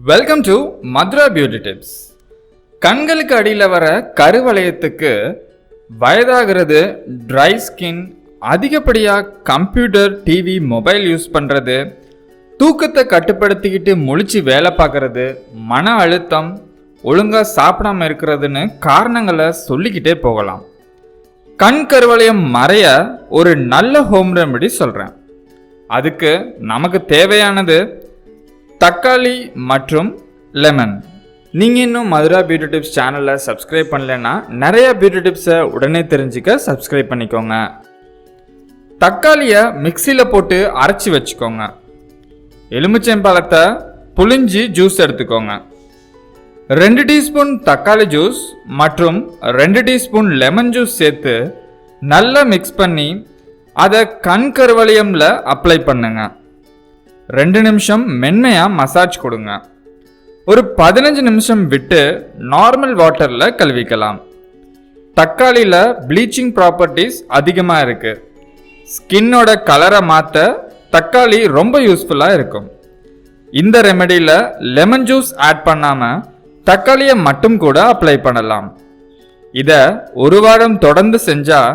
Welcome to Mathura beauty tips கண்களுக்கு அடியில் வர கருவளையத்துக்கு வயதாகிறது ட்ரை ஸ்கின் அதிகப்படியாக கம்ப்யூட்டர் டிவி மொபைல் யூஸ் பண்ணுறது தூக்கத்தை கட்டுப்படுத்திக்கிட்டு முழிச்சு வேலை பார்க்கறது மன அழுத்தம் ஒழுங்காக சாப்பிடாம இருக்கிறதுன்னு காரணங்களை சொல்லிக்கிட்டே போகலாம். கண் கருவளையம் மறைய ஒரு நல்ல ஹோம் ரெமெடி சொல்கிறேன் அதுக்கு நமக்கு தேவையானது தக்காளி மற்றும் லெமன் நீங்கள் இன்னும் மதுரா பியூட்டி டிப்ஸ் சேனலை சப்ஸ்கிரைப் பண்ணலைன்னா நிறைய பியூட்டி டிப்ஸை உடனே தெரிஞ்சுக்க சப்ஸ்கிரைப் பண்ணிக்கோங்க. தக்காளியை மிக்சியில் போட்டு அரைச்சி வச்சுக்கோங்க. எலுமிச்சம்பழத்தை புளிஞ்சி ஜூஸ் எடுத்துக்கோங்க. ரெண்டு டீஸ்பூன் தக்காளி ஜூஸ் மற்றும் ரெண்டு டீஸ்பூன் லெமன் ஜூஸ் சேர்த்து நல்லா மிக்ஸ் பண்ணி அதை கண் கருவளையம்ல அப்ளை பண்ணுங்க. ரெண்டு நிமிஷம் மென்மையாக மசாஜ் கொடுங்க. ஒரு பதினஞ்சு நிமிஷம் விட்டு நார்மல் வாட்டரில் கழுவிக்கலாம். தக்காளியில் ப்ளீச்சிங் ப்ராப்பர்ட்டிஸ் அதிகமாக இருக்குது ஸ்கின்னோட கலரை மாற்ற தக்காளி ரொம்ப யூஸ்ஃபுல்லாக இருக்கும். இந்த ரெமெடியில் லெமன் ஜூஸ் ஆட் பண்ணாமல் தக்காளியை மட்டும் கூட அப்ளை பண்ணலாம். இதை ஒரு வாரம் தொடர்ந்து செஞ்சால்